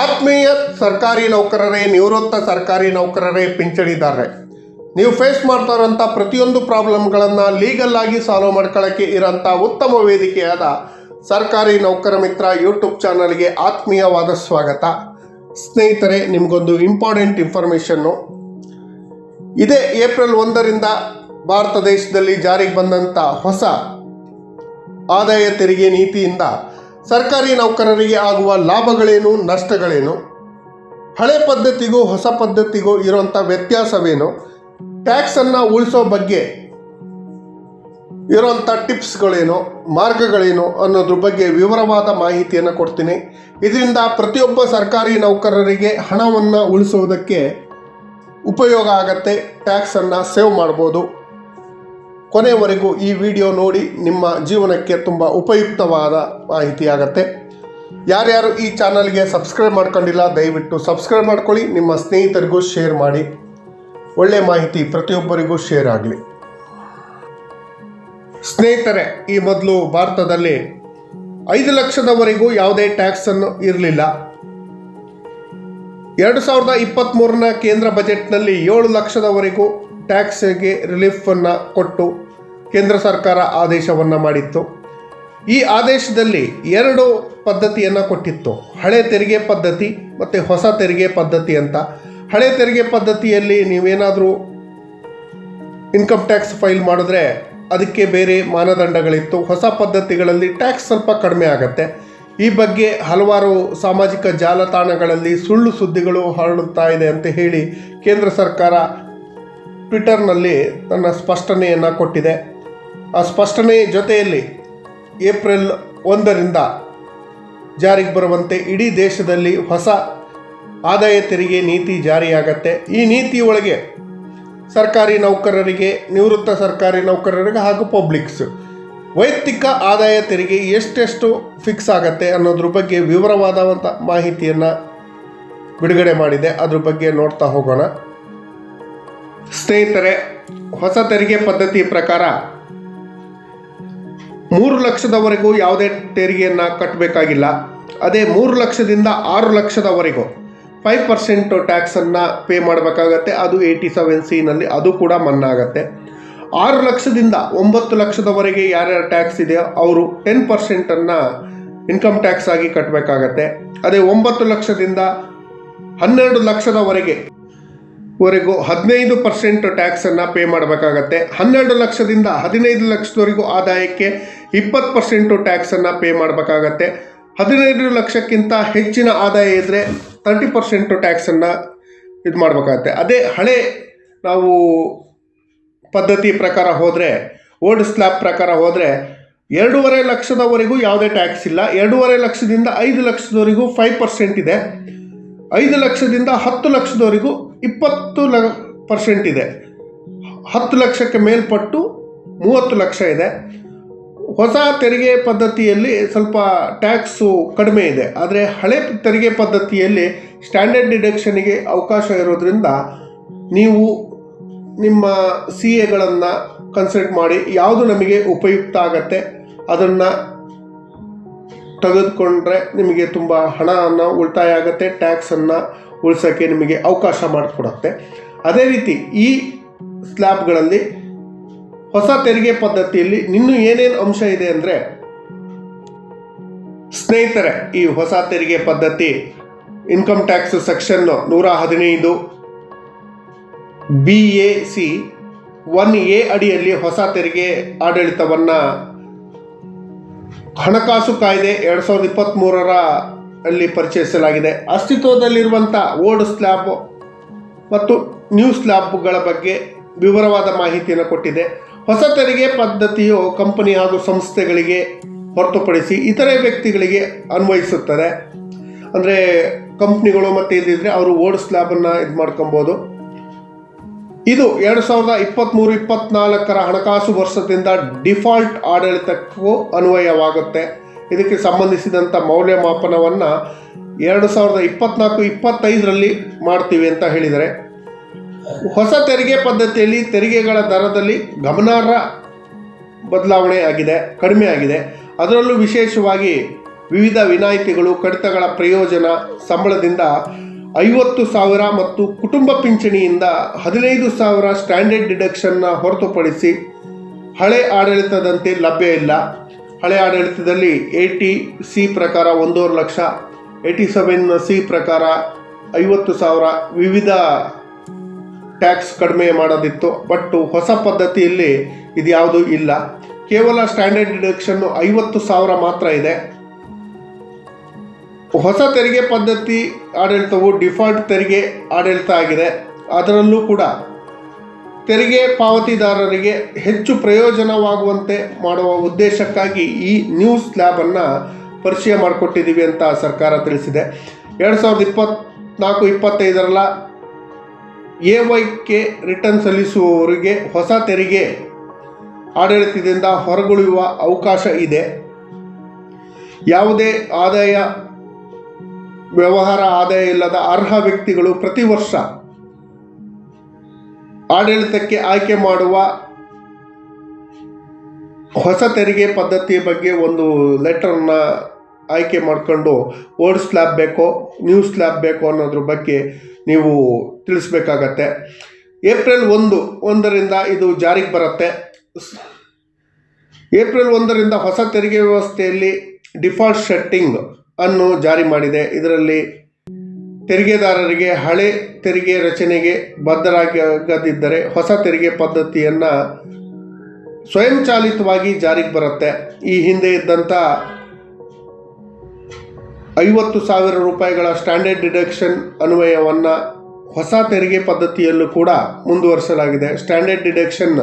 ಆತ್ಮೀಯ ಸರ್ಕಾರಿ ನೌಕರರೇ, ನಿವೃತ್ತ ಸರ್ಕಾರಿ ನೌಕರರೇ, ಪಿಂಚಣಿದಾರರೇ, ನೀವು ಫೇಸ್ ಮಾಡ್ತಾ ಇರೋಂಥ ಪ್ರತಿಯೊಂದು ಪ್ರಾಬ್ಲಮ್ಗಳನ್ನು ಲೀಗಲ್ ಆಗಿ ಸಾಲ್ವ್ ಮಾಡ್ಕೊಳ್ಳೋಕ್ಕೆ ಇರೋಂಥ ಉತ್ತಮ ವೇದಿಕೆಯಾದ ಸರ್ಕಾರಿ ನೌಕರ ಮಿತ್ರ ಯೂಟ್ಯೂಬ್ ಚಾನಲ್ಗೆ ಆತ್ಮೀಯವಾದ ಸ್ವಾಗತ. ಸ್ನೇಹಿತರೆ, ನಿಮಗೊಂದು ಇಂಪಾರ್ಟೆಂಟ್ ಇನ್ಫಾರ್ಮೇಷನ್ನು ಇದೇ ಏಪ್ರಿಲ್ ಒಂದರಿಂದ ಭಾರತ ದೇಶದಲ್ಲಿ ಜಾರಿಗೆ ಬಂದಂಥ ಹೊಸ ಆದಾಯ ತೆರಿಗೆ ನೀತಿಯಿಂದ ಸರ್ಕಾರಿ ನೌಕರರಿಗೆ ಆಗುವ ಲಾಭಗಳೇನು, ನಷ್ಟಗಳೇನು? ಹಳೆ ಪದ್ಧತಿಗೂ ಹೊಸ ಪದ್ಧತಿಗೂ ಇರುವಂಥ ವ್ಯತ್ಯಾಸವೇನು? ಟ್ಯಾಕ್ಸನ್ನು ಉಳಿಸೋ ಬಗ್ಗೆ ಇರೋಂಥ ಟಿಪ್ಸ್ಗಳೇನು, ಮಾರ್ಗಗಳೇನು ಅನ್ನೋದ್ರ ಬಗ್ಗೆ ವಿವರವಾದ ಮಾಹಿತಿಯನ್ನು ಕೊಡ್ತೀನಿ. ಇದರಿಂದ ಪ್ರತಿಯೊಬ್ಬ ಸರ್ಕಾರಿ ನೌಕರರಿಗೆ ಹಣವನ್ನು ಉಳಿಸುವುದಕ್ಕೆ ಉಪಯೋಗ ಆಗತ್ತೆ ಟ್ಯಾಕ್ಸನ್ನು ಸೇವ್ ಮಾಡ್ಬೋದು. ಕೊನೆಯವರೆಗೂ ಈ ವಿಡಿಯೋ ನೋಡಿ ನಿಮ್ಮ ಜೀವನಕ್ಕೆ ತುಂಬ ಉಪಯುಕ್ತವಾದ ಮಾಹಿತಿ ಆಗತ್ತೆ ಯಾರ್ಯಾರು ಈ ಚಾನಲ್ಗೆ ಸಬ್ಸ್ಕ್ರೈಬ್ ಮಾಡ್ಕೊಂಡಿಲ್ಲ, ದಯವಿಟ್ಟು ಸಬ್ಸ್ಕ್ರೈಬ್ ಮಾಡ್ಕೊಳ್ಳಿ, ನಿಮ್ಮ ಸ್ನೇಹಿತರಿಗೂ ಶೇರ್ ಮಾಡಿ. ಒಳ್ಳೆ ಮಾಹಿತಿ ಪ್ರತಿಯೊಬ್ಬರಿಗೂ ಶೇರ್ ಆಗಲಿ. ಸ್ನೇಹಿತರೆ, ಈ ಮೊದಲು ಭಾರತದಲ್ಲಿ ಐದು ಲಕ್ಷದವರೆಗೂ ಯಾವುದೇ ಟ್ಯಾಕ್ಸನ್ನು ಇರಲಿಲ್ಲ. ಎರಡು ಸಾವಿರದ ಇಪ್ಪತ್ತ್ಮೂರನ ಕೇಂದ್ರ ಬಜೆಟ್ನಲ್ಲಿ ಏಳು ಲಕ್ಷದವರೆಗೂ ಟ್ಯಾಕ್ಸ್ಗೆ ರಿಲೀಫನ್ನು ಕೊಟ್ಟು ಕೇಂದ್ರ ಸರ್ಕಾರ ಆದೇಶವನ್ನು ಮಾಡಿತ್ತು. ಈ ಆದೇಶದಲ್ಲಿ ಎರಡು ಪದ್ಧತಿಯನ್ನು ಕೊಟ್ಟಿತ್ತು. ಹಳೆ ತೆರಿಗೆ ಪದ್ಧತಿ ಮತ್ತು ಹೊಸ ತೆರಿಗೆ ಪದ್ಧತಿ ಅಂತ. ಹಳೆ ತೆರಿಗೆ ಪದ್ಧತಿಯಲ್ಲಿ ನೀವೇನಾದರೂ ಇನ್ಕಮ್ ಟ್ಯಾಕ್ಸ್ ಫೈಲ್ ಮಾಡಿದ್ರೆ ಅದಕ್ಕೆ ಬೇರೆ ಮಾನದಂಡಗಳಿತ್ತು. ಹೊಸ ಪದ್ಧತಿಗಳಲ್ಲಿ ಟ್ಯಾಕ್ಸ್ ಸ್ವಲ್ಪ ಕಡಿಮೆ ಆಗುತ್ತೆ. ಈ ಬಗ್ಗೆ ಹಲವಾರು ಸಾಮಾಜಿಕ ಜಾಲತಾಣಗಳಲ್ಲಿ ಸುಳ್ಳು ಸುದ್ದಿಗಳು ಹರಡುತ್ತಾ ಇದೆ ಅಂತ ಹೇಳಿ ಕೇಂದ್ರ ಸರ್ಕಾರ ಟ್ವಿಟರ್ನಲ್ಲಿ ತನ್ನ ಸ್ಪಷ್ಟನೆಯನ್ನು ಕೊಟ್ಟಿದೆ. ಆ ಸ್ಪಷ್ಟನೆ ಜೊತೆಯಲ್ಲಿ ಏಪ್ರಿಲ್ ಒಂದರಿಂದ ಜಾರಿಗೆ ಬರುವಂತೆ ಇಡೀ ದೇಶದಲ್ಲಿ ಹೊಸ ಆದಾಯ ತೆರಿಗೆ ನೀತಿ ಜಾರಿಯಾಗತ್ತೆ. ಈ ನೀತಿಯೊಳಗೆ ಸರ್ಕಾರಿ ನೌಕರರಿಗೆ, ನಿವೃತ್ತ ಸರ್ಕಾರಿ ನೌಕರರಿಗೆ ಹಾಗೂ ಪಬ್ಲಿಕ್ಸ್ ವೈಯಕ್ತಿಕ ಆದಾಯ ತೆರಿಗೆ ಎಷ್ಟೆಷ್ಟು ಫಿಕ್ಸ್ ಆಗತ್ತೆ ಅನ್ನೋದ್ರ ಬಗ್ಗೆ ವಿವರವಾದಂಥ ಮಾಹಿತಿಯನ್ನು ಬಿಡುಗಡೆ ಮಾಡಿದೆ. ಅದ್ರ ಬಗ್ಗೆ ನೋಡ್ತಾ ಹೋಗೋಣ. ಸ್ನೇಹಿತರೆ, ಹೊಸ ತೆರಿಗೆ ಪದ್ಧತಿ ಪ್ರಕಾರ ಮೂರು ಲಕ್ಷದವರೆಗೂ ಯಾವುದೇ ತೆರಿಗೆಯನ್ನು ಕಟ್ಟಬೇಕಾಗಿಲ್ಲ ಅದೇ ಮೂರು ಲಕ್ಷದಿಂದ ಆರು ಲಕ್ಷದವರೆಗೂ ಫೈವ್ ಪರ್ಸೆಂಟು ಟ್ಯಾಕ್ಸನ್ನು ಪೇ ಮಾಡಬೇಕಾಗತ್ತೆ. ಅದು ಏಯ್ಟಿ ಸೆವೆನ್ ಸಿನಲ್ಲಿ ಅದು ಕೂಡ ಮನ್ನ ಆಗುತ್ತೆ ಆರು ಲಕ್ಷದಿಂದ ಒಂಬತ್ತು ಲಕ್ಷದವರೆಗೆ ಯಾರ್ಯಾರು ಟ್ಯಾಕ್ಸ್ ಇದೆಯೋ ಅವರು ಟೆನ್ ಪರ್ಸೆಂಟನ್ನು ಇನ್ಕಮ್ ಟ್ಯಾಕ್ಸ್ ಆಗಿ ಕಟ್ಟಬೇಕಾಗತ್ತೆ ಅದೇ ಒಂಬತ್ತು ಲಕ್ಷದಿಂದ ಹನ್ನೆರಡು ಲಕ್ಷದವರೆಗೆ ವರೆಗೂ ಹದಿನೈದು ಪರ್ಸೆಂಟ್ ಟ್ಯಾಕ್ಸನ್ನು ಪೇ ಮಾಡಬೇಕಾಗತ್ತೆ. ಹನ್ನೆರಡು ಲಕ್ಷದಿಂದ ಹದಿನೈದು ಲಕ್ಷದವರೆಗೂ ಆದಾಯಕ್ಕೆ ಇಪ್ಪತ್ತು ಪರ್ಸೆಂಟು ಟ್ಯಾಕ್ಸನ್ನು ಪೇ ಮಾಡಬೇಕಾಗತ್ತೆ. ಹದಿನೈದು ಲಕ್ಷಕ್ಕಿಂತ ಹೆಚ್ಚಿನ ಆದಾಯ ಇದ್ದರೆ ತರ್ಟಿ ಪರ್ಸೆಂಟು ಟ್ಯಾಕ್ಸನ್ನು ಇದು ಮಾಡಬೇಕಾಗತ್ತೆ. ಅದೇ ಹಳೆ ನಾವು ಪದ್ಧತಿ ಪ್ರಕಾರ ಹೋದರೆ ಓಲ್ಡ್ ಸ್ಲ್ಯಾಬ್ ಪ್ರಕಾರ ಹೋದರೆ ಎರಡೂವರೆ ಲಕ್ಷದವರೆಗೂ ಯಾವುದೇ ಟ್ಯಾಕ್ಸ್ ಇಲ್ಲ. ಎರಡೂವರೆ ಲಕ್ಷದಿಂದ ಐದು ಲಕ್ಷದವರೆಗೂ ಫೈವ್ ಪರ್ಸೆಂಟ್ ಇದೆ. ಐದು ಲಕ್ಷದಿಂದ ಹತ್ತು ಲಕ್ಷದವರೆಗೂ ಇಪ್ಪತ್ತು ಲ ಪರ್ಸೆಂಟ್ ಇದೆ. ಹತ್ತು ಲಕ್ಷಕ್ಕೆ ಮೇಲ್ಪಟ್ಟು ಮೂವತ್ತು ಲಕ್ಷ ಇದೆ. ಹೊಸ ತೆರಿಗೆ ಪದ್ಧತಿಯಲ್ಲಿ ಸ್ವಲ್ಪ ಟ್ಯಾಕ್ಸು ಕಡಿಮೆ ಇದೆ. ಆದರೆ ಹಳೆ ತೆರಿಗೆ ಪದ್ಧತಿಯಲ್ಲಿ ಸ್ಟ್ಯಾಂಡರ್ಡ್ ಡಿಡಕ್ಷನಿಗೆ ಅವಕಾಶ ಇರೋದ್ರಿಂದ ನೀವು ನಿಮ್ಮ ಸಿ ಎಗಳನ್ನು ಕನ್ಸಲ್ಟ್ ಮಾಡಿ ಯಾವುದು ನಮಗೆ ಉಪಯುಕ್ತ ಆಗತ್ತೆ ಅದನ್ನು ತೆಗೆದುಕೊಂಡ್ರೆ ನಿಮಗೆ ತುಂಬ ಹಣವನ್ನು ಉಳಿತಾಯ ಆಗುತ್ತೆ, ಟ್ಯಾಕ್ಸನ್ನು ಉಳಿಸೋಕ್ಕೆ ನಿಮಗೆ ಅವಕಾಶ ಮಾಡಿಕೊಡುತ್ತೆ ಅದೇ ರೀತಿ ಈ ಸ್ಲ್ಯಾಬ್ಗಳಲ್ಲಿ ಹೊಸ ತೆರಿಗೆ ಪದ್ಧತಿಯಲ್ಲಿ ಇನ್ನೂ ಏನೇನು ಅಂಶ ಇದೆ ಅಂದರೆ ಸ್ನೇಹಿತರೆ, ಈ ಹೊಸ ತೆರಿಗೆ ಪದ್ಧತಿ ಇನ್ಕಮ್ ಟ್ಯಾಕ್ಸ್ ಸೆಕ್ಷನ್ನು ನೂರ ಹದಿನೈದು B A C one A ಅಡಿಯಲ್ಲಿ ಹೊಸ ತೆರಿಗೆ ಆಡಳಿತವನ್ನು ಹಣಕಾಸು ಕಾಯ್ದೆ ಎರಡು ಸಾವಿರದ ಇಪ್ಪತ್ತ್ಮೂರರ ಅಲ್ಲಿ ಪರಿಚಯಿಸಲಾಗಿದೆ. ಅಸ್ತಿತ್ವದಲ್ಲಿರುವಂಥ ಓಲ್ಡ್ ಸ್ಲ್ಯಾಬ್ ಮತ್ತು ನ್ಯೂ ಸ್ಲ್ಯಾಬ್ಗಳ ಬಗ್ಗೆ ವಿವರವಾದ ಮಾಹಿತಿಯನ್ನು ಕೊಟ್ಟಿದೆ. ಹೊಸ ತೆರಿಗೆ ಪದ್ಧತಿಯು ಕಂಪನಿ ಹಾಗೂ ಸಂಸ್ಥೆಗಳಿಗೆ ಹೊರತುಪಡಿಸಿ ಇತರೆ ವ್ಯಕ್ತಿಗಳಿಗೆ ಅನ್ವಯಿಸುತ್ತದೆ. ಅಂದರೆ ಕಂಪ್ನಿಗಳು ಮತ್ತು ಇದಿದ್ರೆ ಅವರು ಓಲ್ಡ್ ಸ್ಲ್ಯಾಬನ್ನು ಇದು ಮಾಡ್ಕೊಬೋದು. ಇದು ಎರಡು ಸಾವಿರದ ಇಪ್ಪತ್ತ್ಮೂರು ಇಪ್ಪತ್ತ್ನಾಲ್ಕರ ಹಣಕಾಸು ವರ್ಷದಿಂದ ಡಿಫಾಲ್ಟ್ ಆಡಳಿತಕ್ಕೂ ಅನ್ವಯವಾಗುತ್ತೆ. ಇದಕ್ಕೆ ಸಂಬಂಧಿಸಿದಂಥ ಮೌಲ್ಯಮಾಪನವನ್ನು ಎರಡು ಸಾವಿರದ ಇಪ್ಪತ್ನಾಲ್ಕು, ಇಪ್ಪತ್ತೈದರಲ್ಲಿ ಮಾಡ್ತೀವಿ ಅಂತ ಹೇಳಿದರೆ, ಹೊಸ ತೆರಿಗೆ ಪದ್ಧತಿಯಲ್ಲಿ ತೆರಿಗೆಗಳ ದರದಲ್ಲಿ ಗಮನಾರ್ಹ ಬದಲಾವಣೆ ಆಗಿದೆ, ಕಡಿಮೆ ಆಗಿದೆ. ಅದರಲ್ಲೂ ವಿಶೇಷವಾಗಿ ವಿವಿಧ ವಿನಾಯಿತಿಗಳು, ಕಡಿತಗಳ ಪ್ರಯೋಜನ ಸಂಬಳದಿಂದ ಐವತ್ತು ಸಾವಿರ ಮತ್ತು ಕುಟುಂಬ ಪಿಂಚಣಿಯಿಂದ ಹದಿನೈದು ಸಾವಿರ ಸ್ಟ್ಯಾಂಡರ್ಡ್ ಡಿಡಕ್ಷನ್ನ ಹೊರತುಪಡಿಸಿ ಹಳೆ ಆಡಳಿತದಂತೆ ಲಭ್ಯ ಇಲ್ಲ. ಹಳೆ ಆಡಳಿತದಲ್ಲಿ ಏಯ್ಟಿ ಸಿ ಪ್ರಕಾರ ಒಂದೂವರೆ ಲಕ್ಷ ಏಯ್ಟಿ ಸೆವೆನ್ ಸಿ ಪ್ರಕಾರ ಐವತ್ತು ಸಾವಿರ ವಿವಿಧ ಟ್ಯಾಕ್ಸ್ ಕಡಿಮೆ ಮಾಡೋದಿತ್ತು. ಬಟ್ ಹೊಸ ಪದ್ಧತಿಯಲ್ಲಿ ಇದ್ಯಾವುದೂ ಇಲ್ಲ. ಕೇವಲ ಸ್ಟ್ಯಾಂಡರ್ಡ್ ಡಿಡಕ್ಷನ್ನು ಐವತ್ತು ಸಾವಿರ ಮಾತ್ರ ಇದೆ. ಹೊಸ ತೆರಿಗೆ ಪದ್ಧತಿ ಆಡಳಿತವು ಡಿಫಾಲ್ಟ್ ತೆರಿಗೆ ಆಡಳಿತ ಆಗಿದೆ. ಅದರಲ್ಲೂ ಕೂಡ ತೆರಿಗೆ ಪಾವತಿದಾರರಿಗೆ ಹೆಚ್ಚು ಪ್ರಯೋಜನವಾಗುವಂತೆ ಮಾಡುವ ಉದ್ದೇಶಕ್ಕಾಗಿ ಈ ನ್ಯೂ ಸ್ಲ್ಯಾಬನ್ನು ಪರಿಚಯ ಮಾಡಿಕೊಟ್ಟಿದ್ದೀವಿ ಅಂತ ಸರ್ಕಾರ ತಿಳಿಸಿದೆ. ಎರಡು ಸಾವಿರದ ಇಪ್ಪತ್ನಾಲ್ಕು, ಇಪ್ಪತ್ತೈದರಲ್ಲ ಎ ವೈ ಕೆ ರಿಟರ್ನ್ ಸಲ್ಲಿಸುವವರಿಗೆ ಹೊಸ ತೆರಿಗೆ ಆಡಳಿತದಿಂದ ಹೊರಗುಳಿಯುವ ಅವಕಾಶ ಇದೆ. ಯಾವುದೇ ಆದಾಯ, ವ್ಯವಹಾರ ಆದಾಯ ಇಲ್ಲದ ಅರ್ಹ ವ್ಯಕ್ತಿಗಳು ಪ್ರತಿ ವರ್ಷ ಆಡಳಿತಕ್ಕೆ ಆಯ್ಕೆ ಮಾಡುವ ಹೊಸ ತೆರಿಗೆ ಪದ್ಧತಿಯ ಬಗ್ಗೆ ಒಂದು ಲೆಟರನ್ನು ಆಯ್ಕೆ ಮಾಡಿಕೊಂಡು ಓಲ್ಡ್ ಸ್ಲ್ಯಾಬ್ ಬೇಕೋ, ನ್ಯೂ ಸ್ಲ್ಯಾಬ್ ಬೇಕೋ ಅನ್ನೋದ್ರ ಬಗ್ಗೆ ನೀವು ತಿಳಿಸ್ಬೇಕಾಗತ್ತೆ. ಏಪ್ರಿಲ್ ಒಂದು, ಒಂದರಿಂದ ಇದು ಜಾರಿಗೆ ಬರುತ್ತೆ. ಏಪ್ರಿಲ್ ಒಂದರಿಂದ ಹೊಸ ತೆರಿಗೆ ವ್ಯವಸ್ಥೆಯಲ್ಲಿ ಡಿಫಾಲ್ಟ್ ಶೆಟ್ಟಿಂಗ್ ಅನ್ನು ಜಾರಿ ಮಾಡಿದೆ. ಇದರಲ್ಲಿ ತೆರಿಗೆದಾರರಿಗೆ ಹಳೆ ತೆರಿಗೆ ರಚನೆಗೆ ಬದ್ಧರಾಗದಿದ್ದರೆ ಹೊಸ ತೆರಿಗೆ ಪದ್ಧತಿಯನ್ನು ಸ್ವಯಂಚಾಲಿತವಾಗಿ ಜಾರಿಗೆ ಬರುತ್ತೆ. ಈ ಹಿಂದೆ ಇದ್ದಂಥ ಐವತ್ತು ಸಾವಿರ ರೂಪಾಯಿಗಳ ಸ್ಟ್ಯಾಂಡರ್ಡ್ ಡಿಡಕ್ಷನ್ ಅನ್ವಯವನ್ನು ಹೊಸ ತೆರಿಗೆ ಪದ್ಧತಿಯಲ್ಲೂ ಕೂಡ ಮುಂದುವರಿಸಲಾಗಿದೆ. ಸ್ಟ್ಯಾಂಡರ್ಡ್ ಡಿಡಕ್ಷನ್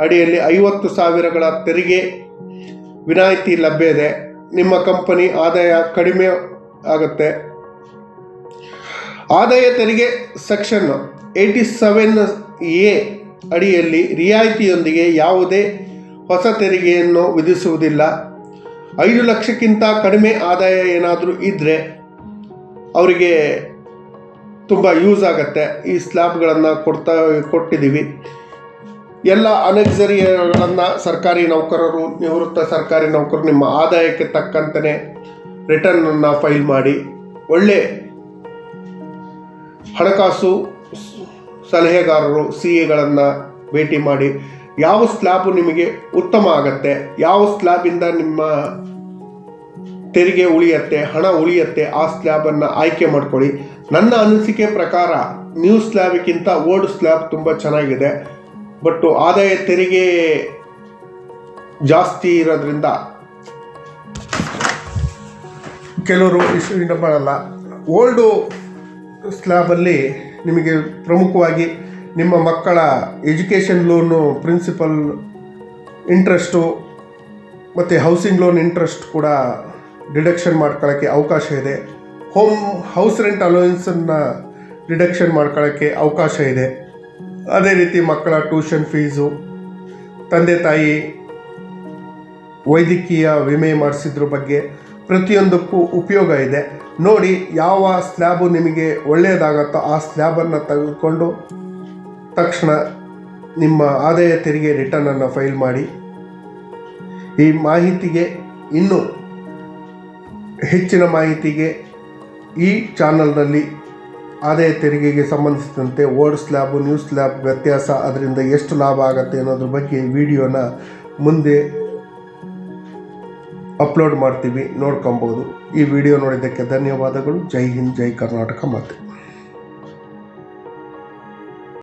ಅಡಿಯಲ್ಲಿ ಐವತ್ತು ಸಾವಿರಗಳ ತೆರಿಗೆ ವಿನಾಯಿತಿ ಲಭ್ಯ ಇದೆ. ನಿಮ್ಮ ಕಂಪನಿ ಆದಾಯ ಕಡಿಮೆ ಆಗುತ್ತೆ. ಆದಾಯ ತೆರಿಗೆ ಸೆಕ್ಷನ್ ಏಯ್ಟಿ ಸೆವೆನ್ ಎ ಅಡಿಯಲ್ಲಿ ರಿಯಾಯಿತಿಯೊಂದಿಗೆ ಯಾವುದೇ ಹೊಸ ತೆರಿಗೆಯನ್ನು ವಿಧಿಸುವುದಿಲ್ಲ. ಐದು ಲಕ್ಷಕ್ಕಿಂತ ಕಡಿಮೆ ಆದಾಯ ಏನಾದರೂ ಇದ್ದರೆ ಅವರಿಗೆ ತುಂಬ ಯೂಸ್ ಆಗುತ್ತೆ. ಈ ಸ್ಲ್ಯಾಬ್ಗಳನ್ನು ಕೊಡ್ತಾ, ಕೊಟ್ಟಿದ್ದೀವಿ. ಎಲ್ಲ ಅನೆಕ್ಸರಿಗಳನ್ನು ಸರ್ಕಾರಿ ನೌಕರರು, ನಿವೃತ್ತ ಸರ್ಕಾರಿ ನೌಕರರು ನಿಮ್ಮ ಆದಾಯಕ್ಕೆ ತಕ್ಕಂತೆ ರಿಟರ್ನನ್ನು ಫೈಲ್ ಮಾಡಿ. ಒಳ್ಳೆ ಹಣಕಾಸು ಸಲಹೆಗಾರರು ಸಿ ಎಗಳನ್ನು ಭೇಟಿ ಮಾಡಿ ಯಾವ ಸ್ಲ್ಯಾಬು ನಿಮಗೆ ಉತ್ತಮ ಆಗತ್ತೆ, ಯಾವ ಸ್ಲ್ಯಾಬಿಂದ ನಿಮ್ಮ ತೆರಿಗೆ ಉಳಿಯತ್ತೆ, ಹಣ ಉಳಿಯತ್ತೆ, ಆ ಸ್ಲ್ಯಾಬನ್ನು ಆಯ್ಕೆ ಮಾಡ್ಕೊಳ್ಳಿ. ನನ್ನ ಅನಿಸಿಕೆ ಪ್ರಕಾರ ನ್ಯೂ ಸ್ಲ್ಯಾಬ್ಗಿಂತ ಓಲ್ಡ್ ಸ್ಲ್ಯಾಬ್ ತುಂಬ ಚೆನ್ನಾಗಿದೆ. ಬಟ್ಟು ಆದಾಯ ತೆರಿಗೆ ಜಾಸ್ತಿ ಇರೋದ್ರಿಂದ ಕೆಲವರು ಇಷ್ಟ ಮಾಡಲ್ಲ. ಓಲ್ಡು ಸ್ಲ್ಯಾಬಲ್ಲಿ ನಿಮಗೆ ಪ್ರಮುಖವಾಗಿ ನಿಮ್ಮ ಮಕ್ಕಳ ಎಜುಕೇಷನ್ ಲೋನು ಪ್ರಿನ್ಸಿಪಲ್ ಇಂಟ್ರೆಸ್ಟು ಮತ್ತು ಹೌಸಿಂಗ್ ಲೋನ್ ಇಂಟ್ರೆಸ್ಟ್ ಕೂಡ ಡಿಡಕ್ಷನ್ ಮಾಡ್ಕೊಳ್ಳೋಕ್ಕೆ ಅವಕಾಶ ಇದೆ. ಹೋಮ್ ಹೌಸ್ ರೆಂಟ್ ಅಲೋಯನ್ಸನ್ನು ಡಿಡಕ್ಷನ್ ಮಾಡ್ಕೊಳ್ಳೋಕ್ಕೆ ಅವಕಾಶ ಇದೆ. ಅದೇ ರೀತಿ ಮಕ್ಕಳ ಟ್ಯೂಷನ್ ಫೀಸು ತಂದೆ ತಾಯಿ ವೈದ್ಯಕೀಯ ವಿಮೆ ಮಾಡಿಸಿದ್ರ ಬಗ್ಗೆ ಪ್ರತಿಯೊಂದಕ್ಕೂ ಉಪಯೋಗ ಇದೆ. ನೋಡಿ, ಯಾವ ಸ್ಲ್ಯಾಬು ನಿಮಗೆ ಒಳ್ಳೆಯದಾಗತ್ತೋ ಆ ಸ್ಲ್ಯಾಬನ್ನು ತೆಗೆದುಕೊಂಡು ತಕ್ಷಣ ನಿಮ್ಮ ಆದಾಯ ತೆರಿಗೆ ರಿಟರ್ನನ್ನು ಫೈಲ್ ಮಾಡಿ. ಈ ಮಾಹಿತಿಗೆ ಇನ್ನೂ ಹೆಚ್ಚಿನ ಮಾಹಿತಿಗೆ ಈ ಚಾನಲ್ನಲ್ಲಿ ಆದಾಯ ತೆರಿಗೆಗೆ ಸಂಬಂಧಿಸಿದಂತೆ ಓಲ್ಡ್ ಸ್ಲ್ಯಾಬು ನ್ಯೂ ಸ್ಲ್ಯಾಬ್ ವ್ಯತ್ಯಾಸ, ಅದರಿಂದ ಎಷ್ಟು ಲಾಭ ಆಗುತ್ತೆ ಅನ್ನೋದ್ರ ಬಗ್ಗೆ ವಿಡಿಯೋನ ಮುಂದೆ ಅಪ್ಲೋಡ್ ಮಾಡ್ತೀವಿ ನೋಡ್ಕೊಬೋದು. ಈ ವಿಡಿಯೋ ನೋಡಿದ್ದಕ್ಕೆ ಧನ್ಯವಾದಗಳು. ಜೈ ಹಿಂದ್ ಜೈ ಕರ್ನಾಟಕ ಮಾತೆ.